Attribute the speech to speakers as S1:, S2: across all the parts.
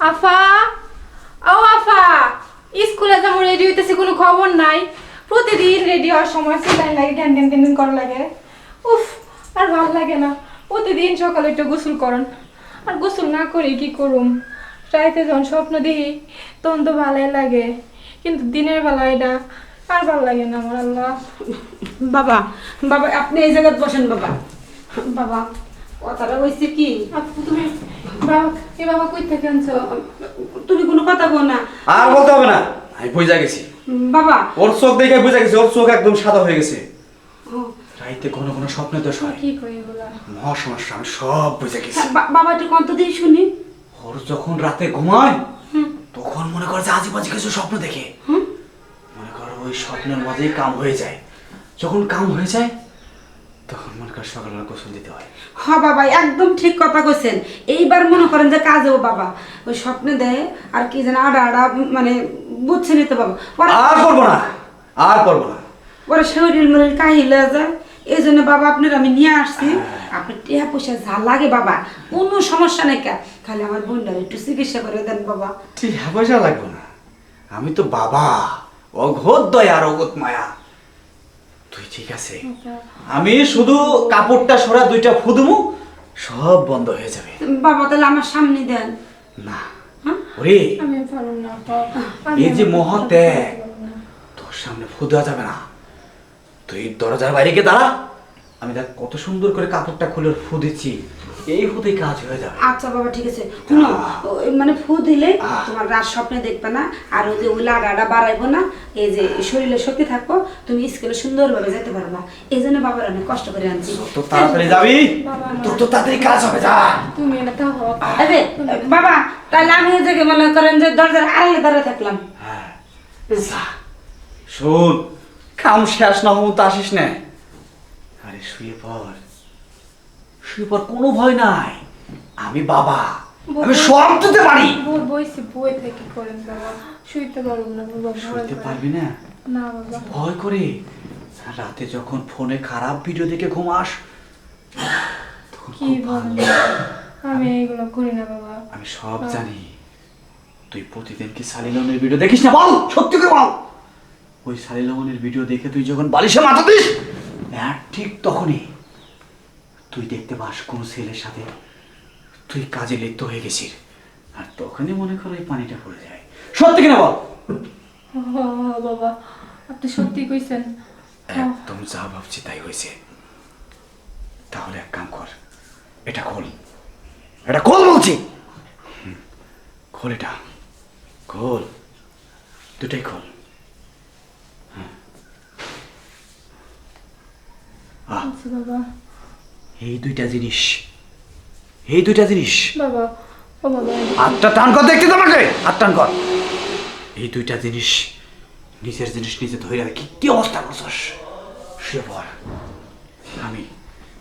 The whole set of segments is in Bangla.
S1: আফা! ও আফা! স্কুলে যাব রেডি হইতেছে কোনো খবর নাই। প্রতিদিন রেডি হওয়ার সময় সেলাই লাগে ট্যান ট্যান ট্যান করা লাগে। উফ আর ভালো লাগে না। প্রতিদিন সকালে একটু গোসল করন। আর গোসল না করি কি করুম? রাইতে যখন স্বপ্ন দেখি তখন তো ভালোই লাগে। কিন্তু দিনের বেলা এটা আর ভালো লাগে না আমার আল্লাহ।
S2: বাবা বাবা আপনি এই জায়গায় বসেন বাবা। বাবা। কথাটা হয়েছে কি?
S1: তুমি বাবা এ বাবা কই থেকে আনছো?
S2: তুমি কোনো কথা বল না।
S3: আর বলতে হবে না। আমি বুঝা গেছি।
S2: বাবা।
S3: ওর চোখ দেখে বুঝা গেছি ওর চোখ একদম সাদা হয়ে গেছে। রাইতে কোনো কোনো স্বপ্নে দোষ হয়।
S1: কি কই এগুলা?
S3: মহা সমস্যা আমি সব বুঝে গেছি।
S2: বাবা একটু কন্ত দিয়ে শুনি।
S3: ওর যখন রাতে ঘুমায় তখন মনে করে যে আজেবাজে কিছু স্বপ্ন দেখে।
S2: হুম?
S3: মনে করো ওই স্বপ্নের মাঝেই কাম হয়ে যায়। যখন কাম হয়ে যায় তখন মনে কর সকালবেলা গোসল দিতে হয়।
S2: হ বাবা একদম ঠিক কথা কইছেন। এইবার মনে করেন যে কাজেও বাবা। ওই স্বপ্নে দেয় আর কি যেন আড়া আড়া মানে বুঝছেনই তো বাবা।
S3: আর করব না। আর করব না।
S2: ওরা শরীর মরির কাহিলে যায়। এই জন্য বাবা আপনার আমি নিয়ে আসছি। আপনার টিয়া পয়সা যা লাগে বাবা কোনো সমস্যা নেই খালি আমার বোনটা একটু চিকিৎসা করে দেন বাবা।
S3: ঠিক পয়সা লাগবে না। আমি তো বাবা অঘোত দয়া আর অগত মায়া। তুই ঠিক আছে? আমি শুধু কাপড়টা সরা দুইটা ফুদুমু সব বন্ধ হয়ে যাবে।
S2: বাবা তাহলে আমার সামনে দেন।
S3: না।
S2: হ্যাঁ?
S3: ওরে। এই যে
S1: পারব না।
S3: তোর সামনে ফুদা যাবে না। তুই দরজার বাইরে গিয়ে দাঁড়া। আমি দেখ কত সুন্দর করে কাপড়টা খুলে ফুদেছি ফু দিচ্ছি। এই ফুতেই কাজ হয়ে যাবে।
S2: আচ্ছা বাবা ঠিক আছে। শুনো মানে ফু দিলে তোমার রাত স্বপ্নে দেখবে না আর ওই যে ওই লাগাটা বাড়াইবো না এই যে শরীরে শক্তি থাকব তুমি স্কুলে সুন্দরভাবে যেতে পারবা এই জন্য বাবার অনেক কষ্ট করে আনছি।
S3: তো তাড়াতাড়ি যাবি তোর তো তাড়াতাড়ি কাজ হবে যা।
S1: তুমি এটা থাকো
S2: আরে বাবা তাহলে আমি ওই জায়গায় মনে করেন যে দরজার আড়ালে দাঁড়িয়ে থাকলাম।
S3: হ্যাঁ শোন কাম শেষ না হব তো আসিস না। আরে শুয়ে পড়। শুয়ে কোনো ভয় নাই। আমি বাবা। আমি সব দিতে পারি।
S1: বই বইছি বই থেকে করেন বাবা। শুইতে পারুম না বাবা
S3: শুইতে পারবি না?
S1: না বাবা।
S3: ভয় করে? রাতে যখন ফোনে খারাপ ভিডিও দেখে ঘুমাস
S1: কি। আমি এগুলো করি না বাবা।
S3: আমি সব জানি। তুই প্রতিদিন কি সালিলনের ভিডিও দেখিস না? বল সত্যি করে বল। ওই সালিলনের ভিডিও দেখে তুই যখন বালিশে মাথা দিস হ্যাঁ ঠিক তখনই তুই দেখতে পাস কোন ছেলের সাথে। তুই কাজে লিপ্ত হয়ে গেছিস। আর তখনই মনে করো এই পানিটা পড়ে যায়। সত্যি কিনা বল?
S1: বাবা আপনি সত্যি কইছেন।
S3: একদম যা ভাবছি তাই হয়েছে। তাহলে এক কাম কর এটা খোল। এটা খোল বলছি। খোল এটা। খোল। দুটাই খোল।
S1: আচ্ছা বাবা।
S3: এই দুইটা জিনিস। এই দুইটা জিনিস।
S1: বাবা ও বাবা।
S3: হাতটা টান কর দেখতে তোমাকে। হাত টান কর। এই দুইটা জিনিস নিজের জিনিস নিজে ধরে রাখি। কি অবস্থা করছস? শুয়ে পড়। আমি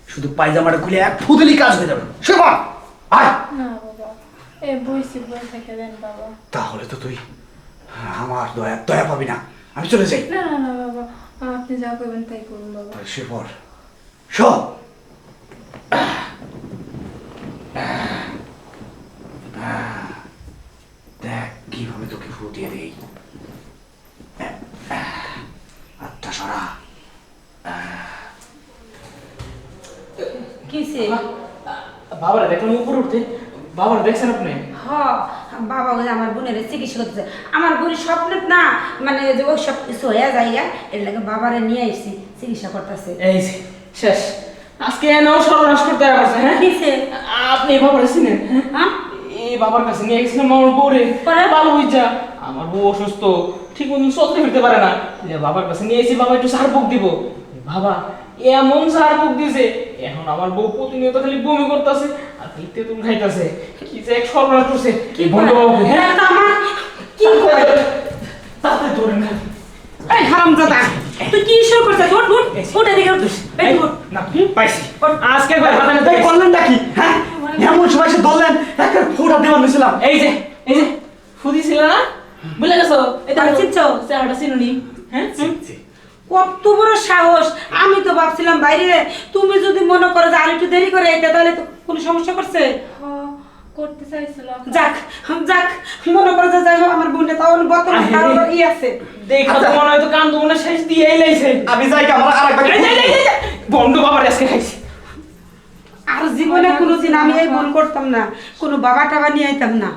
S3: শুধু পায়জামাটা খুলে এক ফুদলি কাজ হয়ে যাবে। শুয়ে পড়। আয়।
S1: না বাবা এ বইছি বই থেকে দেন বাবা।
S3: তাহলে তো তুই আমার দয়া দয়া পাবি না। আমি চলে যাই।
S1: না না না বাবা আপনি যা করবেন তাই করুন বাবা।
S3: শুয়ে পড়। শোন।
S4: বাবারা দেখলাম উপরে উঠতে। বাবারা দেখছেন আপনি?
S2: বাবা ওই আমার বোনের চিকিৎসা করতেছে। আমার বোনের স্বপ্নে না মানে যে ওই সব কিছু হয়ে যায় এর লাগে বাবারে নিয়ে এসেছি চিকিৎসা করতেছে।
S4: এই শেষ। আজকে নাও সর্বনাশ করতে পারছে হ্যাঁ? আপনি বাবার চিনেন হ্যাঁ? এই বাবার কাছে নিয়ে গেছিলাম আমার বউরে? ভালো হইছা। আমার বউ অসুস্থ ঠিক মতন চলতে ফিরতে পারে না। বাবার কাছে নিয়ে এসেছি বাবা একটু সার দিব। বাবা এমন সার দিছে এখন আমার বউ প্রতিনিয়ত খালি বমি করতেছে আর খালি তেঁতুল খাইতেছে। কি যে এক সর্বনাশ করছে। কি হ্যাঁ
S2: আমার কি করে
S4: তাড়াতাড়ি ধরেন না।
S2: এই হারামজাদা তুই কি শুরু করছিস? উঠ উঠ উঠ এদিকে উঠ এই উঠ।
S4: না পাইছি? আজকে একবার হাতে নাতে
S3: এই করলেনটা কি হ্যাঁ? এমন সময় সে ধরলেন একটা ফুটা দেওয়ার নিয়েছিলাম
S4: এই যে এই যে ফুদি ছিল না বুঝলে গেছো? এটা
S2: চিনছো?
S4: চেহারাটা চিনুনি। হ্যাঁ?
S2: কত বড় সাহস। আমি তো ভাবছিলাম বাইরে তুমি যদি মনে করো যে আর একটু দেরি করে এটা তাহলে তো কোনো সমস্যা করছে?
S1: করতে চাইছিল।
S2: যাক যাক মনে করে যে যাই হোক আমার বোনটা বর্তমান ই আছে।
S4: দেখা তো
S3: আচ্ছা।
S4: মনে হয় তো কান তো মনে শেষ দিয়ে লাইছে।
S3: আমি যাই আমার আর একবার
S4: বন্ধ বাবার আজকে খাইছে
S2: আর জীবনে কোনোদিন আমি এই ভুল করতাম না কোনো বাবা টাবা নিয়ে আইতাম না।